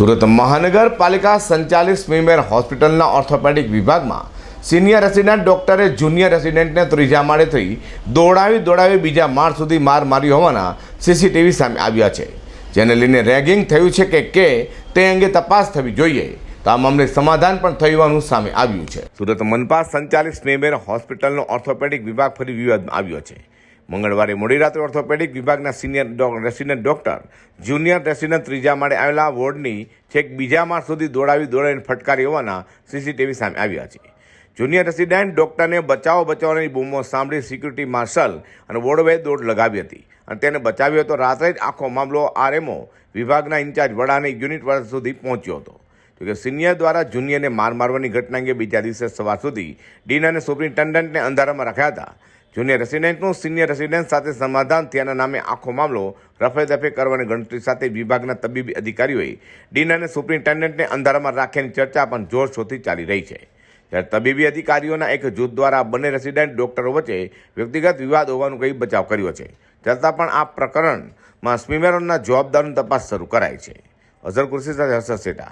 સુરત મહાનગરપાલિકા સંચાલિત સ્મીમેર હોસ્પિટલના ઓર્થોપેડિક વિભાગમાં સિનિયર રેસિડેન્ટ ડોક્ટરે જુનિયર રેસિડેન્ટને ત્રીજા માળેથી દોડાવી દોડાવી બીજા માળ સુધી માર માર્યો હોવાના સીસીટીવી સામે આવ્યા છે. જેને લઈને રેગિંગ થયું છે કે કે તે અંગે તપાસ થવી જોઈએ. તો આ મામલે સમાધાન પણ થયું હોવાનું સામે આવ્યું છે. સુરત મનપા સંચાલિત સ્નેમેર હોસ્પિટલનો ઓર્થોપેડિક વિભાગ ફરી વિવાદમાં આવ્યો છે. મંગળવારે મોડી રાત્રે ઓર્થોપેડિક વિભાગના senior resident doctor junior resident ત્રીજા માળે આવેલા વોર્ડની છેક બીજા માળ સુધી દોડાવી દોડાવીને ફટકારી હોવાના સીસીટીવી સામે આવ્યા છે. જુનિયર રેસિડેન્ટ ડોક્ટરને બચાવો બચાવવાની બૂમો સાંભળી સિક્યુરિટી માર્શલ અને વોર્ડવે દોડ લગાવી હતી અને તેને બચાવ્યો હતો રાત્રે જ આખો મામલો આરએમઓ વિભાગના ઇન્ચાર્જ વડાને યુનિટ વડા સુધી પહોંચ્યો હતો. જોકે સિનિયર દ્વારા જુનિયરને માર મારવાની ઘટના અંગે બીજા દિવસે સવાર સુધી ડીન અને સુપ્રિન્ટેન્ડન્ટને અંધારામાં રાખ્યા હતા. જુનિયર રેસિડેન્ટનું સિનિયર રેસિડેન્ટ સાથે સમાધાન થયાના નામે આખો મામલો રફે દફે કરવાની ગણતરી સાથે વિભાગના તબીબી અધિકારીઓએ ડીન અને સુપ્રિન્ટેન્ડન્ટને અંધારામાં રાખીને ચર્ચા પણ જોરશોરથી ચાલી રહી છે. જ્યારે તબીબી અધિકારીઓના એક જૂથ દ્વારા બંને રેસિડેન્ટ ડોક્ટરો વચ્ચે વ્યક્તિગત વિવાદ હોવાનું કહી બચાવ કર્યો છે. છતાં પણ આ પ્રકરણમાં સ્મીમેરોના જવાબદારોની તપાસ શરૂ કરાઈ છે. અઝર કુર્સી સાથે હર્ષદ સેટા